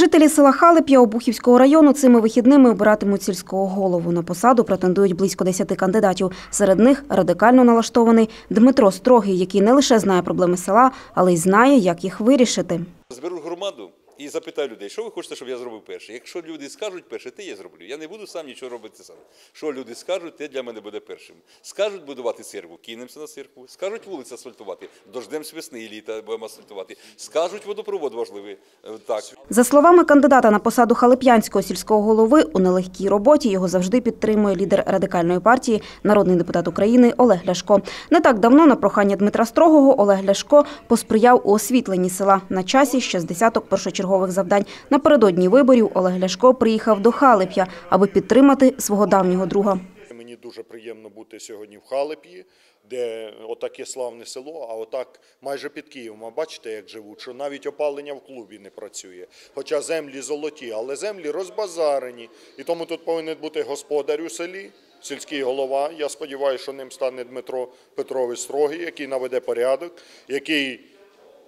Жителі села Халип'я Обухівського району цими вихідними обиратимуть сільського голову. На посаду претендують близько 10 кандидатів. Серед них радикально налаштований Дмитро Строгий, який не лише знає проблеми села, але й знає, як їх вирішити. Зберу громаду і запитаю людей, що ви хочете, щоб я зробив перше. Якщо люди скажуть перше, те я зроблю. Я не буду сам нічого робити сам. Що люди скажуть, те для мене буде першим. Скажуть будувати церкву, кинемося на церкву. Скажуть вулицю асфальтувати, дождемось весни і літа будемо асфальтувати. Скажуть водопровод важливий. Е, Так. За словами кандидата на посаду Халип'янського сільського голови, у нелегкій роботі його завжди підтримує лідер радикальної партії, народний депутат України Олег Ляшко. Не так давно на прохання Дмитра Строгого Олег Ляшко посприяв у освітленні села на часі ще з десяток першочергових завдань. Напередодні виборів Олег Ляшко приїхав до Халип'я, аби підтримати свого давнього друга. Мені дуже приємно бути сьогодні в Халеп'ї, де отаке славне село, а отак майже під Києвом. А бачите, як живуть, що навіть опалення в клубі не працює. Хоча землі золоті, але землі розбазарені. І тому тут повинен бути господар у селі, сільський голова. Я сподіваюся, що ним стане Дмитро Петрович Строгий, який наведе порядок, який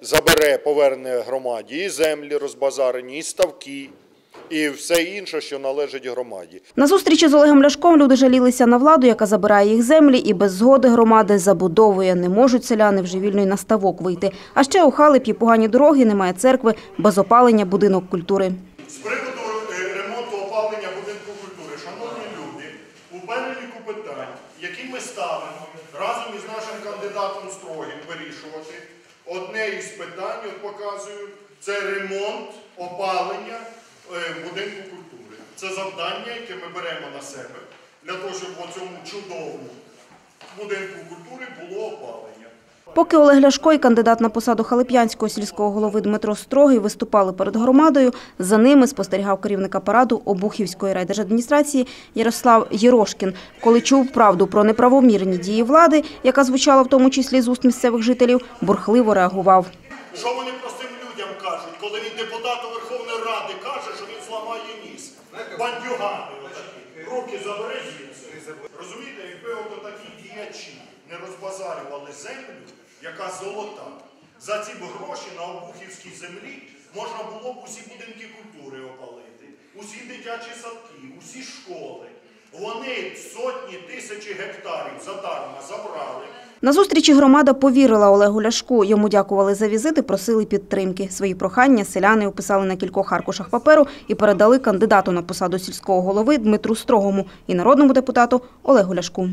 забере, поверне громаді і землі розбазарені, і ставки, і все інше, що належить громаді. На зустрічі з Олегом Ляшком люди жалілися на владу, яка забирає їх землі і без згоди громади забудовує. Не можуть селяни вже вільно й на ставок вийти. А ще у Халип'ї погані дороги, немає церкви, без опалення будинок культури. З приводу е, ремонту опалення будинку культури, шановні люди, у переліку питань, які ми ставимо разом із нашим кандидатом Строгим вирішувати, одне із питань, от показую, це ремонт опалення е, будинку культури. Це завдання, яке ми беремо на себе для того, щоб у цьому чудовому будинку культури було. Поки Олег Ляшко і кандидат на посаду Халип'янського сільського голови Дмитро Строгий виступали перед громадою, за ними спостерігав керівник апарату Обухівської райдержадміністрації Ярослав Єрошкін. Коли чув правду про неправомірні дії влади, яка звучала в тому числі з уст місцевих жителів, бурхливо реагував. Що вони простим людям кажуть, коли він депутату Верховної Ради каже, що він зламає ніс? Бандюгани. Руки забери. Розумієте, якби от такі діячі не розбазарювали землю, яка золота, за ці гроші на обухівській землі можна було б усі будинки культури опалити, усі дитячі садки, усі школи. Вони сотні тисячі гектарів задарма забрали. На зустрічі громада повірила Олегу Ляшку. Йому дякували за візит і просили підтримки. Свої прохання селяни описали на кількох аркушах паперу і передали кандидату на посаду сільського голови Дмитру Строгому і народному депутату Олегу Ляшку.